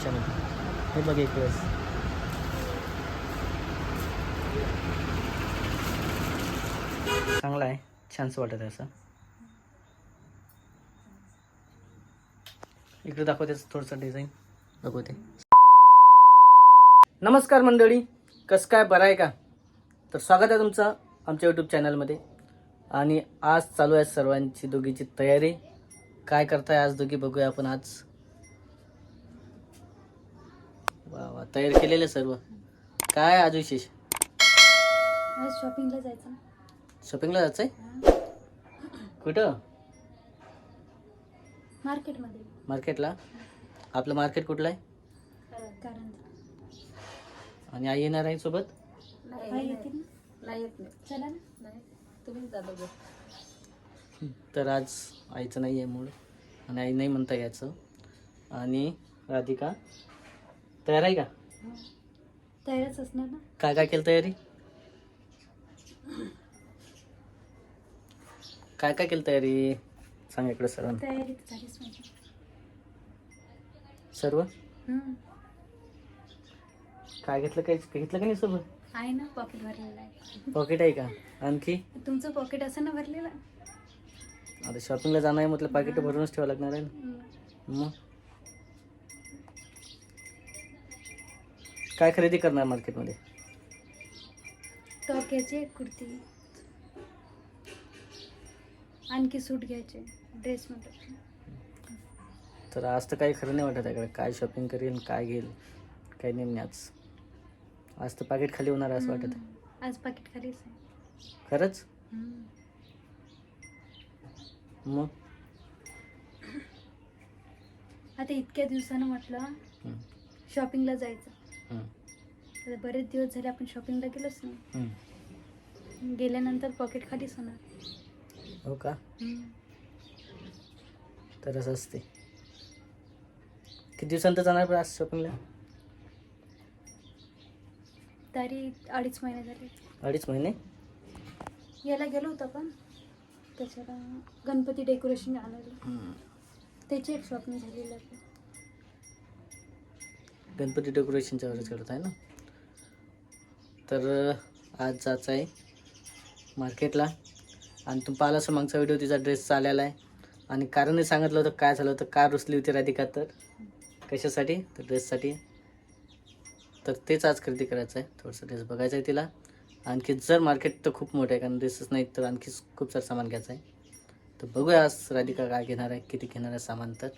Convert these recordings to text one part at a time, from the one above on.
पाचशेमध्ये हे बघ एक वेळेस चांगला आहे छानसं वाटत आहे असं इकडे दाखवते थोडंसं डिझाईन दाखवते नमस्कार मंडळी कसं काय बरं आहे का तर स्वागत आहे तुमचं आमच्या यूट्यूब चॅनलमध्ये आणि आज चालू आहे सर्वांची दोघीची तयारी काय करताय आज दोघी बघूया आपण आज वा वा. तयार केलेलं सर्व. काय आज विशेष? आज शॉपिंगला जायचं. शॉपिंगला जायचं आहे कुठं? मार्केटमध्ये. मार्केटला? आपलं मार्केट कुठलं आहे? कारण आणि आई येणार आहे सोबत? आई येते ना? नाही येत नाही. चला ना. नाही तुम्हीच जा दोघं. तर आज आईचं नाही आहे मूळ. आणि आई नाही म्हणता यायचं. आणि राधिका? तयार आहे का? तयारच असणार ना? काय काय केलं तयारी? काय काय केलं तयारी? सांग इकडे सर्वांना. तयारी तर झालीच माझी. सर्व? हम्म. काय घेतलं काय घेतलं का नाही सर्व? आहे ना पॉकेट भरलेलं आहे. पॉकेट आहे का? आणखी? तुमचं पॉकेट असं ना भरलेलं? आता शॉपिंगला जाणार आहे म्हटलं पाकिट भरूनच ठेवावं लागणार आहे ना. मग? काय खरेदी करणार मार्केटमध्ये? टॉप घ्यायचे कुर्ती. आणखी सूट घ्यायचे ड्रेसमध्ये तर आज तर काही खरं नाही वाटत आहे काय शॉपिंग करेल काय घेईल काही नाही नाही आज. आज तर पाकिट खाली होणार आहे असं वाटत आहे. आज पाकिट खालीच आहे. खरंच? हम्म. मग? आता इतक्या दिवसानं म्हटलं हम्म, शॉपिंगला जायचं. आता बरेच दिवस झाले आपण शॉपिंगला गेलोच नाही. हम्म. गेल्यानंतर पॉकेट खालीच होणार. हो का? तर असं असते. किती दिवसांत जाणार पण आज शॉपिंगला तरी अडीच महिने झाले. अडीच महिने? याला गेलो होतो आपण. त्याच्याला गणपती डेकोरेशन आणायला. त्याची एक शॉपिंग झालेली गणपती डेकोरेशनच्या वरच करत आहे ना? तर आज जायचं आहे मार्केटला. आणि तुम्ही पाहिला असं मागचा व्हिडिओ तिचा ड्रेसचा आलेला आहे. आणि कारणही सांगितलं होतं काय झालं होतं का रुसली होती राधिका तर? कशासाठी? तर ड्रेससाठी तर तेच आज खरेदी करायचं आहे. थोडंसं ड्रेस बघायचं आहे तिला. आणखी जर मार्केट तर खूप मोठं आहे कारण ड्रेसच नाही तर आणखी खूप सारं सामान घ्यायचं आहे. तर बघूया आज राधिका काय घेणार आहे किती घेणार आहे सामान तर.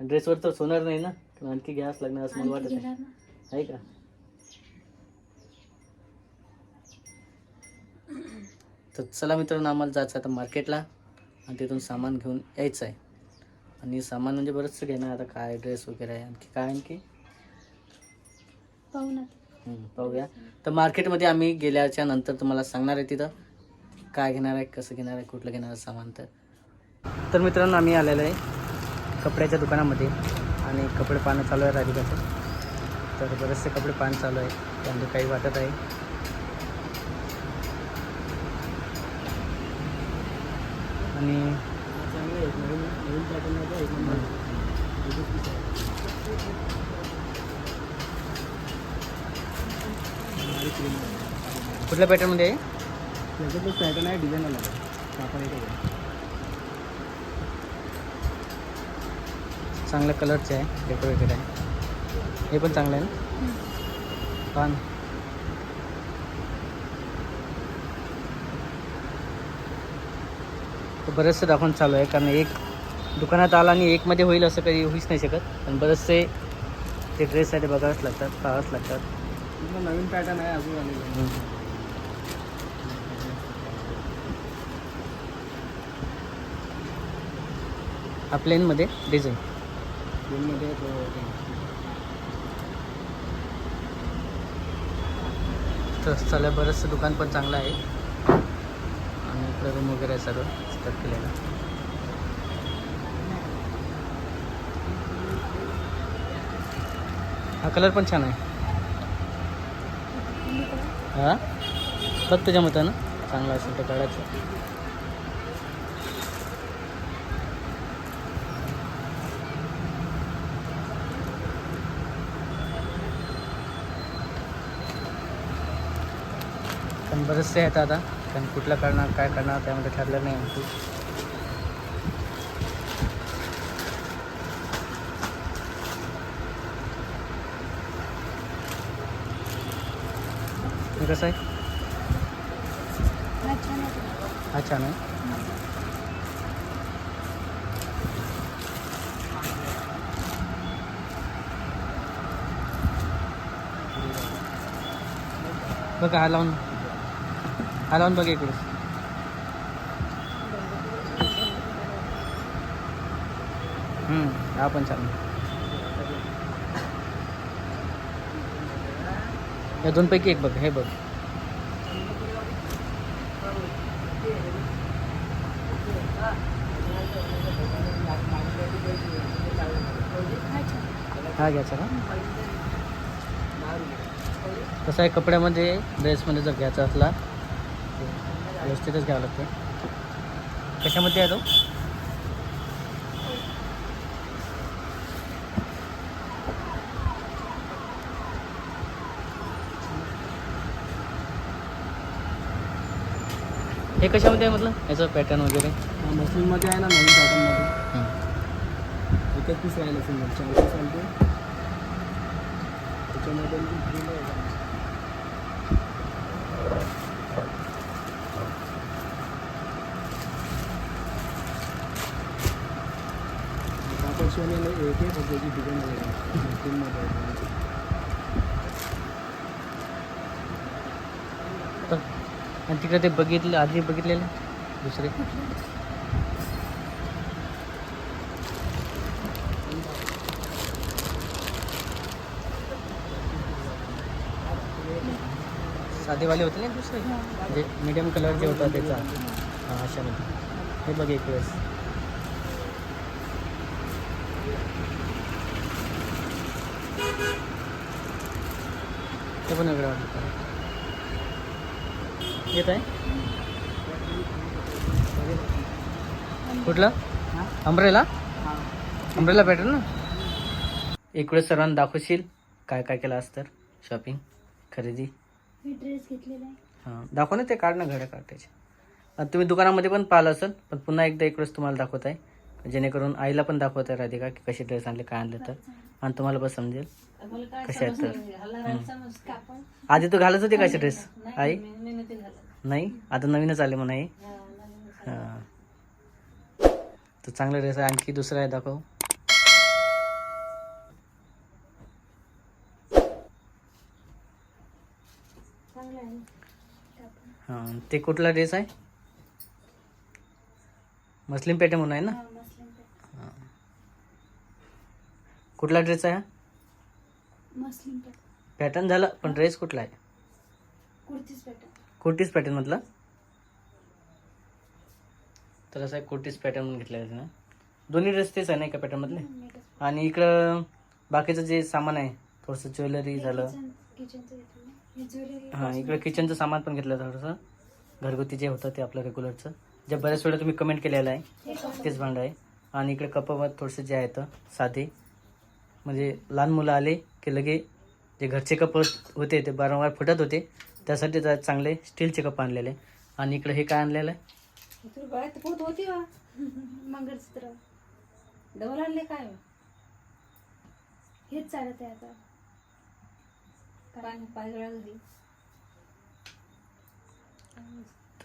ड्रेसवर तर सोनार नाही ना? तर आणखी घ्यावंच लागणार असं मला वाटत आहे. आहे का? तर चला मित्रांनो आम्हाला जायचं आता मार्केटला. आणि तिथून सामान घेऊन यायचं आहे. आणि सामान म्हणजे बरंचसं घेणार आता काय ड्रेस वगैरे आहे आणखी काय आणखी? पाहू ना. हम्म, पाहूया. तर मार्केटमध्ये आम्ही गेल्याच्यानंतर तुम्हाला सांगणार आहे तिथं काय घेणार आहे कसं घेणार आहे कुठलं घेणार आहे सामान तर. तर मित्रांनो आम्ही आलेलो आहे. कपड्याच्या दुकानामध्ये आणि कपडे पाहणं चालू आहे राधिकाचं. तर बरेचसे कपडे पाहणं चालू आहे. त्यामध्ये काही वाटत आहे. आणि कुठल्या पॅटर्नमध्ये आहे? पॅटर्न आहे डिझाईन आला कापड एक चांगल्या कलरचे आहे डेकोरेटेड आहे. हे पण चांगलं आहे ना? पहा ना. तर बरेचसे दाखवून चालू आहे कारण एक दुकानात आला आणि एकमध्ये होईल असं कधी होईच नाही शकत. पण बरेचसे ते ड्रेस आहे ते बघावंच लागतात पाहावंच लागतात. नवीन पॅटर्न आहे अजून आलेलं. हा प्लेनमध्ये डिझाईन दोनमध्ये तो ते. तर बरंचसं दुकान पण चांगलं आहे. आणि इकडे रूम वगैरे आहे सर्व स्टार्ट केलेलं. हा कलर पण छान आहे. हां? बघ तुझ्या मतानं. चांगला असेल तर काढायचं. बरेचसे आहेत आता. कारण कुठलं करणार काय करणार त्यामध्ये ठरलं नाही आमची कसं आहे? अच्छा नाही? आहे बघा हा लावून. हा लावून बघा इकडे. हा पण छान. या दोनपैकी एक बघ हे बघ. हा घ्यायचा ना. कसं आहे कपड्यामध्ये ड्रेसमध्ये जर घ्यायचा असला व्यवस्थितच घ्यावं लागतं. कशामध्ये आहे तो? हे कशामध्ये आहे म्हटलं? याचं पॅटर्न वगैरे? मशीनमध्ये आहे ना नवीन पॅटर्नमध्ये एकच पीस राहिला सिंगल चार पीस त्याच्यामध्ये दिलं आहे का? कापड शिवलेलं एक आहे फक्त त्याची डिझाईन आहे मशीनमध्ये आहे. तर आणि तिकडे ते बघितलं आधी बघितलेले दुसरे? साधेवाले होते ना दुसरे? म्हणजे मीडियम कलर जे होता त्याचा हा अशामध्ये हे बघ एक वेळेस. ते पण वेगळं वाटतं. येत आहे? कुठलं? अमरेला अमरेला पॅटर्न ना? एक वेळेस सर्वांना दाखवशील? काय काय केलं असतं शॉपिंग खरेदी? मी ड्रेस घेतलेला आहे. हां. दाखव ना ते काढ ना घड्या काढायचे आणि तुम्ही दुकानामध्ये पण पाहिलं असेल पण पुन्हा एकदा एक वेळेस तुम्हाला दाखवत आहे. जेणेकरून आईला पण दाखवत आहे राधिका की कसे ड्रेस आणले काय आणले तर. आणि तुम्हाला पण समजेल. कशा आहेत तर? समजलं हल्ला समज कापड आधी तू घालत होती का असे ड्रेस? आई? नाही? आता नवीनच आले म्हणा हे तर चांगला ड्रेस आहे. आणखी दुसरा आहे दाखव. चांगलं आहे. कापड हां ते कुठला ड्रेस आहे? मस्लिम पेटे म्हणून आहे ना हा मस्लिन पॅटर्न कुठला ड्रेस आहे हा? मस्लिन पॅटर्न पॅटर्न झालं पण ड्रेस कुठला आहे? कुर्तीज पॅटर्न कुर्तीज पॅटर्न म्हटलं? तर असं आहे कुर्तीज पॅटर्न म्हणून घेतलं आहे ना? दोन्ही ड्रेस तेच आहे ना एका पॅटर्नमधले आणि इकडं बाकीचं जे सामान आहे थोडंसं ज्वेलरी झालं. किचनचं घेतलं हे ज्वेलरी हां इकडं किचनचं सामान पण घेतलं थोडंसं. घरगुती जे होतं ते आपलं रेग्युलरचं जे बऱ्याच वेळा तुम्ही कमेंट केलेलं आहे तेच भांडं आहे. आणि इकडे कपावर थोडंसं जे आहेत साधे. म्हणजे लहान मुलं आले की लगे जे घरचे कप होते ते वारंवार फुटत होते त्यासाठी चांगले स्टीलचे कप आणलेले. आणि इकडे हे काय आणलेलं आहे? होती मंगळसूत्र. डबल आणले काय? हेच चालत आहे आता.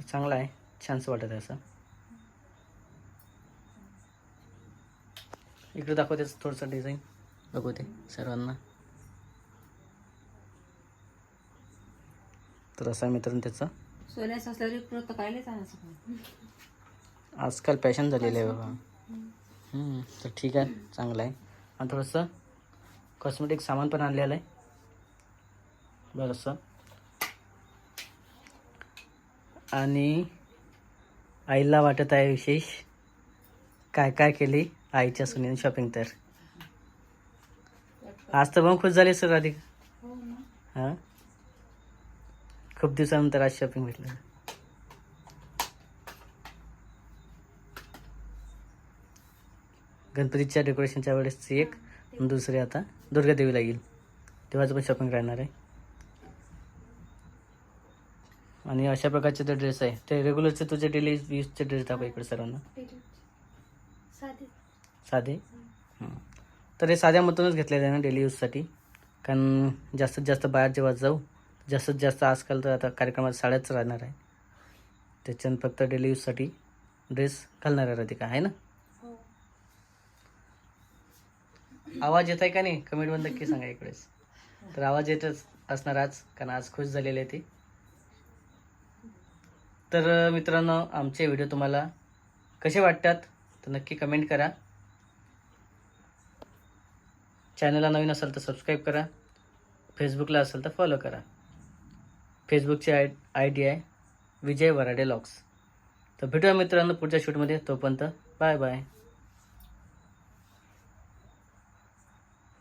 चांगलं आहे. छानसं वाटत आहे असं. इकडे दाखवते थोडंसं डिझाईन बघवते सर्वांना. तर असं मित्रांनो त्याचं. आजकाल पॅशन झालेलं आहे बाबा. तर ठीक आहे चांगलं आहे. आणि थोडंसं कॉस्मेटिक सामान पण आणलेलं आहे. बरंचसं. आणि आईला वाटत आहे विशेष काय काय केली? आईच्या सुनीने शॉपिंग तर. आज तर पण खुश झाली सर राधिका. हो हां? खूप दिवसानंतर आज शॉपिंग भेटलं. गणपतीच्या डेकोरेशनच्या वेळेसची एक दुसरी आता दुर्गा देवीला येईल. तेव्हाच पण शॉपिंग राहणार आहे. आणि अशा प्रकारचे ते ड्रेस आहे. ते रेग्युलरचे तुझे डेली यूजचे ड्रेस दाखव इकडे सर्वांना. साधे. साधे. तर हे साध्यामधूनच घेतलेले आहे ना डेली यूजसाठी कारण जास्तीत जास्त बाहेर जेव्हा जाऊ जास्तीत जास्त आजकाल तर आता कार्यक्रमात साड्याच राहणार आहे. त्याच्यानं फक्त डेली यूजसाठी ड्रेस घालणार आहे राधिका आहे ना? हो. आवाज येत आहे का नाही? कमेंटमध्ये नक्की सांगा इकडेच तर आवाज येतच असणार आज कारण आज खुश झालेले आहे ते. तर मित्रांनो आमचे व्हिडिओ तुम्हाला कसे वाटतात? तर नक्की कमेंट करा. चॅनलला नवीन असेल तर सबस्क्राईब करा. फेसबुकला असेल तर फॉलो करा. फेसबुकची आय आय डी आहे विजय वराडे लॉक्स तर भेटूया मित्रांनो पुढच्या शूटमध्ये तोपर्यंत बाय बाय